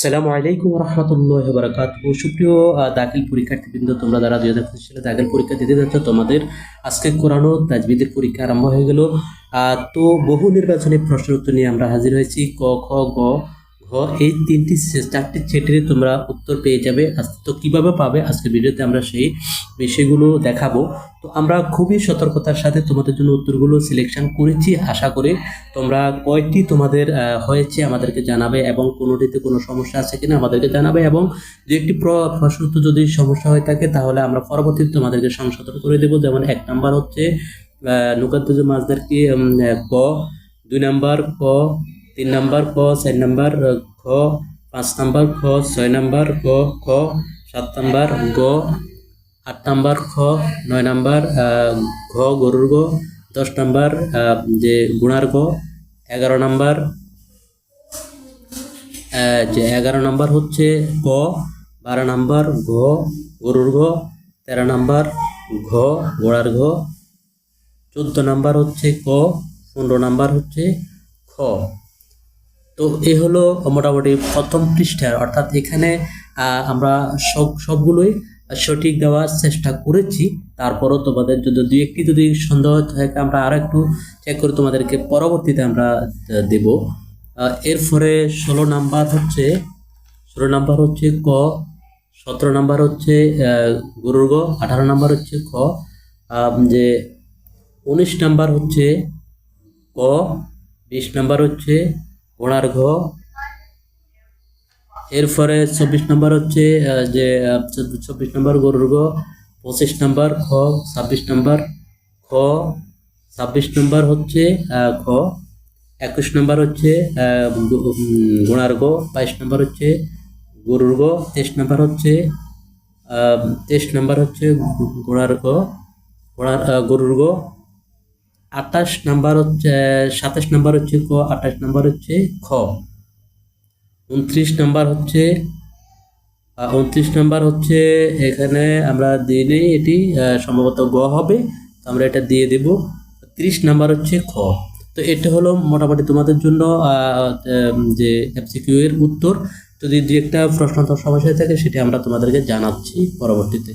আসসালামু আলাইকুম রহমতুল্লাহ বারাকাত সুপ্রিয় দাখিল পরীক্ষার্থীবৃন্দ, তোমরা যারা দুই হাজার পঁচিশ সালে দাখিল পরীক্ষা দিতে যাচ্ছ, তোমাদের আজকে কোরআনো তাজবিদের পরীক্ষা আরম্ভ হয়ে গেল। তো বহু নির্বাচনী প্রশ্নের উত্তর নিয়ে আমরা হাজির হয়েছি। ক, খ, গ এই তিনটি চারটি সেটেরই তোমরা উত্তর পেয়ে যাবে। তো কীভাবে পাবে? আজকে ভিডিওতে আমরা সেই বিষয়গুলো দেখাবো। তো আমরা খুবই সতর্কতার সাথে তোমাদের জন্য উত্তরগুলো সিলেকশন করেছি। আশা করি তোমরা কয়টি তোমাদের হয়েছে আমাদেরকে জানাবে এবং কোনোটিতে কোনো সমস্যা আছে কিনা আমাদেরকে জানাবে এবং যে একটি প্র- প্রশ্ন যদি সমস্যা হয়ে থাকে তাহলে আমরা পরবর্তীতে তোমাদেরকে সংশোধন করে দেবো। যেমন এক নাম্বার হচ্ছে নুকাদ্দুজ মাজদার কি ক দুই নাম্বার ক তিন নম্বর ক, চার নাম্বার খ পাঁচ নাম্বার খ ছয় নাম্বার গ খ সাত নাম্বার গ, আট নাম্বার খ, নয় নাম্বার ঘ, গরুর গ, দশ নম্বর যে গুণার গ, এগারো নাম্বার যে এগারো নাম্বার হচ্ছে ক, বারো নাম্বার ঘ, গরুর ঘ তেরো নাম্বার ঘ, গোড়ার ঘ চোদ্দ নাম্বার হচ্ছে ক, পনেরো নাম্বার হচ্ছে খ। তো এ হলো মোটামুটি প্রথম পৃষ্ঠার। অর্থাৎ এখানে আমরা সব, সবগুলোই সঠিক দেওয়ার চেষ্টা করেছি। তারপরও তোমাদের যদি দু একটি যদি সন্দেহ থাকে, আমরা আরও একটু চেক করে তোমাদেরকে পরবর্তীতে আমরা দেব। এরপরে ষোলো নাম্বার হচ্ছে, ষোলো নাম্বার হচ্ছে ক, সতেরো নাম্বার হচ্ছে গরুর গ আঠারো নাম্বার হচ্ছে খ যে উনিশ নাম্বার হচ্ছে ক, বিশ নাম্বার হচ্ছে ঘ। এরপরে চব্বিশ নম্বর হচ্ছে যে চব্বিশ নম্বর গরুর গ পঁচিশ নম্বর খ ছাব্বিশ নম্বর খ ছাব্বিশ নম্বর হচ্ছে খ একুশ নম্বর হচ্ছে আহ, গো- উম, ঘোড়ার গ বাইশ নম্বর হচ্ছে গরুর গ তেইশ নম্বর হচ্ছে তেইশ নম্বর হচ্ছে ঘোড়ার গ ঘোড়ার গরুর গ আঠাশ নাম্বার হচ্ছে, সাতাশ নাম্বার হচ্ছে ক, আঠাশ নাম্বার হচ্ছে খ। উনত্রিশ নাম্বার হচ্ছে উনত্রিশ নাম্বার হচ্ছে এখানে আমরা দিয়ে নেই এটি সম্ভবত গ হবে, তো আমরা এটা দিয়ে দেব। ত্রিশ নাম্বার হচ্ছে খ। তো এটা হলো মোটামুটি তোমাদের জন্য যে এমসিকিউ এর উত্তর। যদি দু একটা প্রশ্ন সমস্যা থাকে, সেটা আমরা তোমাদেরকে জানাচ্ছি পরবর্তীতে।